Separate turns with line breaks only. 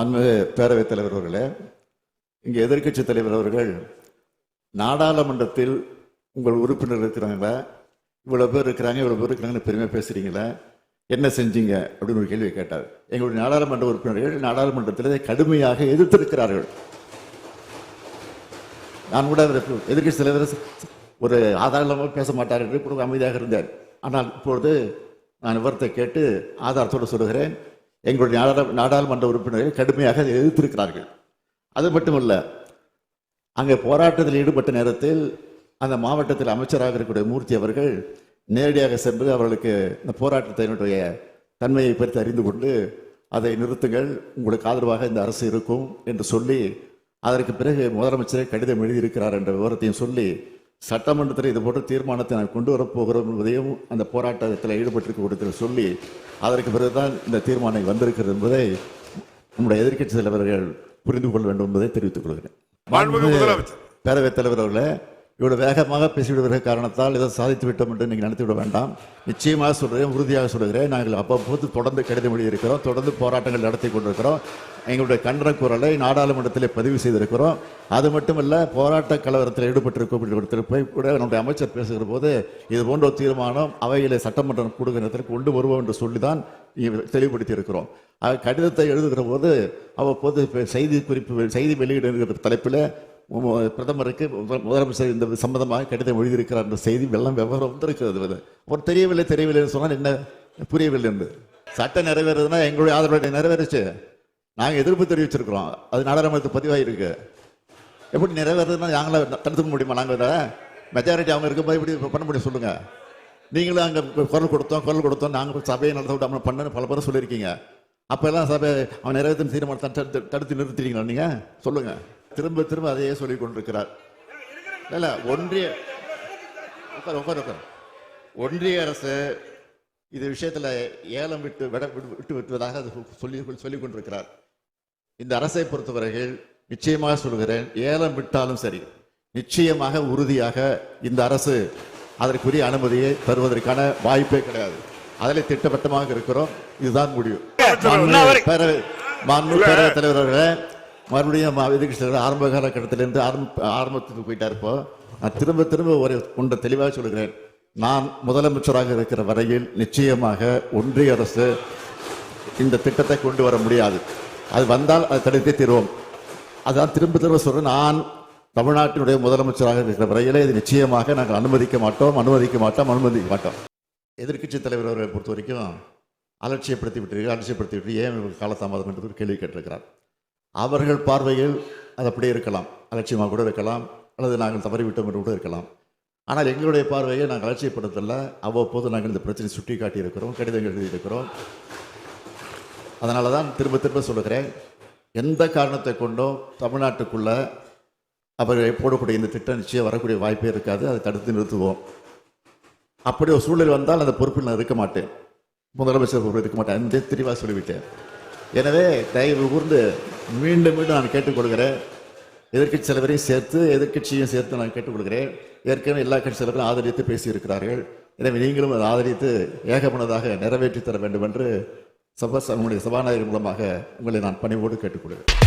அன்பு பேரவைத் தலைவர் அவர்களே இங்கே எதிர்கட்சி தலைவர் அவர்கள் நாடாளுமன்றத்தில் உங்கள் உறுப்பினர் இருக்கிறாங்களா? இவ்வளோ பேர் இருக்கிறாங்க இவ்வளோ பேர் இருக்கிறாங்கன்னு பெருமையாக பேசுறீங்களா? என்ன செஞ்சீங்க? அப்படின்னு ஒரு கேள்வி கேட்டார். எங்களுடைய நாடாளுமன்ற உறுப்பினர்கள் நாடாளுமன்றத்தில் கடுமையாக எதிர்த்திருக்கிறார்கள். நான் கூட எதிர்கட்சி எதிர்க்கட்சி தலைவர் ஒரு ஆதாரமாக பேச மாட்டார் என்று அமைதியாக இருந்தார். ஆனால் இப்பொழுது நான் விவரத்தை கேட்டு ஆதாரத்தோடு சொல்கிறேன் எங்களுடைய நாடாளு- நாடாளுமன்ற உறுப்பினர்கள் கடுமையாக எதிர்த்திருக்கிறார்கள். அது மட்டுமல்ல அங்கே போராட்டத்தில் ஈடுபட்ட நேரத்தில் அந்த மாவட்டத்தில் அமைச்சராக இருக்கக்கூடிய மூர்த்தி அவர்கள் நேரடியாக சென்று அவர்களுக்கு இந்த போராட்டத்தினுடைய தன்மையை பற்றி அறிந்து கொண்டு அதை நிறுத்துங்கள் உங்களுக்கு ஆதரவாக இந்த அரசு இருக்கும் என்று சொல்லி அதற்கு பிறகு முதலமைச்சரே கடிதம் எழுதியிருக்கிறார் என்ற விவரத்தையும் சொல்லி சட்டமன்றத்தில் இது போன்ற தீர்மானத்தை நான் கொண்டு வரப்போகிறோம் என்பதையும் அந்த போராட்டத்தில் ஈடுபட்டிருக்க சொல்லி அதற்கு பிறகுதான் இந்த தீர்மானம் வந்திருக்கிறது என்பதை நம்முடைய எதிர்க்கட்சி தலைவர்கள் புரிந்து கொள்ள வேண்டும் என்பதை தெரிவித்துக் கொள்கிறேன். பேரவைத் தலைவர் அவர்களே இவ்வளவு வேகமாக பேசிவிடுகிற காரணத்தால் இதை சாதித்து விட்டோம் என்று நீங்கள் நினைத்து விட வேண்டாம். நிச்சயமாக சொல்கிறேன் உறுதியாக சொல்கிறேன் நாங்கள் அவ்வப்போது தொடர்ந்து கடிதம் எழுதியிருக்கிறோம் தொடர்ந்து போராட்டங்கள் நடத்தி கொண்டிருக்கிறோம். எங்களுடைய கண்டன குரலை நாடாளுமன்றத்தில் பதிவு செய்திருக்கிறோம். அது மட்டுமல்ல போராட்ட கலவரத்தில் ஈடுபட்டிருக்க போய் கூட நம்முடைய அமைச்சர் பேசுகிற போது இது போன்ற ஒரு தீர்மானம் அவையிலே சட்டமன்றம் கூடுகிற நேரத்தில் கொண்டு வருவோம் என்று சொல்லி தான் தெளிவுபடுத்தி இருக்கிறோம் கடிதத்தை எழுதுகிற போது அவ்வப்போது செய்தி குறிப்பு செய்தி வெளியிடுகிற தலைப்பில் பிரதமருக்கு முதலமைச்சர் இந்த சம்பந்தமாக கடிதம் எழுதியிருக்கிறார் என்ற செய்தி வெள்ளம் விவரம் வந்திருக்கிறது இது. அவர் தெரியவில்லை தெரியவில்லைன்னு சொன்னால் என்ன புரியவில்லை என்று. சட்டம் நிறைவேறதுன்னா எங்களுடைய ஆதரவு நிறைவேறுச்சு. நாங்கள் எதிர்ப்பு தெரிவிச்சிருக்கிறோம். அது நாடாளுமன்றத்துக்கு பதிவாக இருக்கு எப்படி நிறைவேறதுன்னா நாங்களே தடுத்துக்க முடியுமா? நாங்கள் மெஜாரிட்டி அவங்க இருக்கும்போது இப்படி பண்ண முடியும் சொல்லுங்கள் நீங்களும் அங்கே குரல் கொடுத்தோம் குரல் கொடுத்தோம். நாங்கள் சபையை நடத்த விடாமல் பண்ணு பல பேரும் சொல்லியிருக்கீங்க. அப்போல்லாம் சபை அவன் நிறைவேற்றும் தீர்மானத்தை தடுத்து தடுத்து நிறுத்திட்டீங்களா நீங்கள் சொல்லுங்கள் திரும்ப திரும்ப அதையே சொல்லி கொண்டிருக்கிறார். இல்ல ஒன்றிய உட்கார் உட்கார் உட்கார். ஒன்றிய அரசு இது விஷயத்துல ஏலம் விட்டு விட விட்டு விட்டு விட்டுவதாக சொல்லி சொல்லி கொண்டிருக்கிறார். இந்த அரசை பொறுத்தவரையில் நிச்சயமாக சொல்கிறேன் ஏலம் விட்டாலும் சரி நிச்சயமாக உறுதியாக இந்த அரசு அதற்குரிய அனுமதியை தருவதற்கான வாய்ப்பே கிடையாது. அதில் திட்டவட்டமாக இருக்கிறோம். இதுதான் பேரவை மாண்புமிகு பேரவைத் தலைவர் அவர்களே மறுபடியும் மா- எதிர்க்கட்சி ஆரம்ப காலகட்டத்திலேருந்து ஆரம்ப ஆரம்பத்துக்கு போயிட்டார் இப்போ. நான் திரும்ப திரும்ப ஒரு ஒன்றை தெளிவாக சொல்கிறேன் நான் முதலமைச்சராக இருக்கிற வரையில் நிச்சயமாக ஒன்றிய அரசு இந்த திட்டத்தை கொண்டு வர முடியாது. அது வந்தால் அதை தடுத்தே தீர்வோம். அதான் திரும்ப திரும்ப சொல்கிறேன் நான் தமிழ்நாட்டினுடைய முதலமைச்சராக இருக்கிற வரையிலே இது நிச்சயமாக நாங்கள் அனுமதிக்க மாட்டோம் அனுமதிக்க மாட்டோம் அனுமதிக்க மாட்டோம். எதிர்க்கட்சி தலைவர் அவர்களை பொறுத்த வரைக்கும் அலட்சியப்படுத்தி விட்டீர்கள் அலட்சியப்படுத்தி விட்டு ஏன் இவர்கள் காலதாமதம் என்று ஒரு கேள்வி கேட்டிருக்கிறார். அவர்கள் பார்வையில் அது அப்படியே இருக்கலாம். அலட்சியமாக கூட இருக்கலாம். அல்லது நாங்கள் தவறிவிட்டோம் என்று கூட இருக்கலாம். ஆனால் எங்களுடைய பார்வையை நாங்கள் அலட்சியப்படுத்தல. அவ்வப்போது நாங்கள் இந்த பிரச்சனை சுட்டி காட்டியிருக்கிறோம் கடிதங்கள் எழுதியிருக்கிறோம். அதனால தான் திரும்ப திரும்ப சொல்லுகிறேன் எந்த காரணத்தை கொண்டும் தமிழ்நாட்டுக்குள்ளே அவர்களை போடக்கூடிய இந்த திட்டம் நிச்சயம் வரக்கூடிய வாய்ப்பே இருக்காது. அதை தடுத்து நிறுத்துவோம். அப்படி ஒரு சூழல் வந்தால் அந்த பொறுப்பில் நான் இருக்க மாட்டேன். முதலமைச்சர் பொறுப்பில் இருக்க மாட்டேன். அந்த தெளிவாக சொல்லிவிட்டேன். எனவே தயவு கூர்ந்து மீண்டும் மீண்டும் நான் கேட்டுக்கொள்கிறேன் எதிர்க்கட்சி தலைவரையும் சேர்த்து எதிர்க்கட்சியும் சேர்த்து நான் கேட்டுக்கொள்கிறேன் ஏற்கனவே எல்லா கட்சி தலைவரும் ஆதரித்து பேசியிருக்கிறார்கள். எனவே நீங்களும் அதை ஆதரித்து ஏகமனதாக நிறைவேற்றி தர வேண்டும் என்று சபா உங்களுடைய சபாநாயகர் மூலமாக உங்களை நான் பணிவோடு கேட்டுக்கொள்கிறேன்